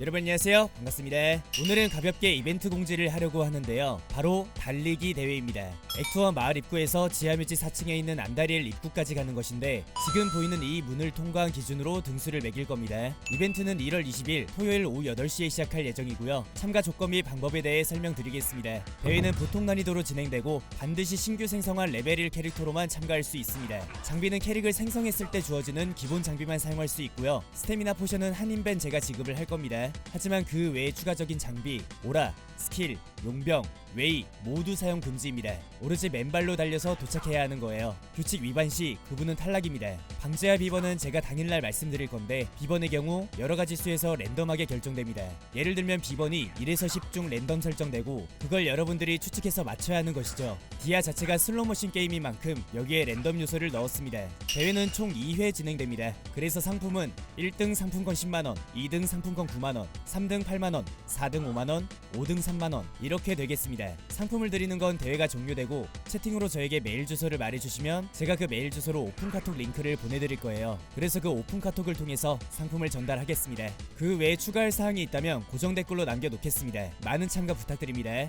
여러분 안녕하세요. 반갑습니다. 오늘은 가볍게 이벤트 공지를 하려고 하는데요. 바로 달리기 대회입니다. 액투어 마을 입구에서 지하묘지 4층에 있는 안다리엘 입구까지 가는 것인데 지금 보이는 이 문을 통과한 기준으로 등수를 매길 겁니다. 이벤트는 1월 20일 토요일 오후 8시에 시작할 예정이고요. 참가 조건 및 방법에 대해 설명드리겠습니다. 대회는 보통 난이도로 진행되고 반드시 신규 생성한 레벨 1 캐릭터로만 참가할 수 있습니다. 장비는 캐릭을 생성했을 때 주어지는 기본 장비만 사용할 수 있고요. 스태미나 포션은 한인벤 제가 지급을 할 겁니다 하지만 그 외에 추가적인 장비, 오라, 스킬, 용병, 웨이 모두 사용 금지입니다. 오로지 맨발로 달려서 도착해야 하는 거예요. 규칙 위반 시 그분은 탈락입니다. 방제와 비번은 제가 당일날 말씀드릴 건데 비번의 경우 여러 가지 수에서 랜덤하게 결정됩니다. 예를 들면 비번이 1에서 10 중 랜덤 설정되고 그걸 여러분들이 추측해서 맞춰야 하는 것이죠. 디아 자체가 슬로모션 게임인 만큼 여기에 랜덤 요소를 넣었습니다. 대회는 총 2회 진행됩니다. 그래서 상품은 1등 상품권 10만원, 2등 상품권 9만원, 3등 8만원, 4등 5만원, 5등 3만원 이렇게 되겠습 니다. 상품을 드리는 건 대회가 종료되고 채팅으로 저에게 메일 주소를 말해주시면 제가 그 메일 주소로 오픈 카톡 링크를 보내드릴 거예요. 그래서 그 오픈 카톡을 통해서 상품을 전달하겠습니다. 그 외에 추가할 사항이 있다면 고정 댓글로 남겨놓겠습니다. 많은 참가 부탁드립니다.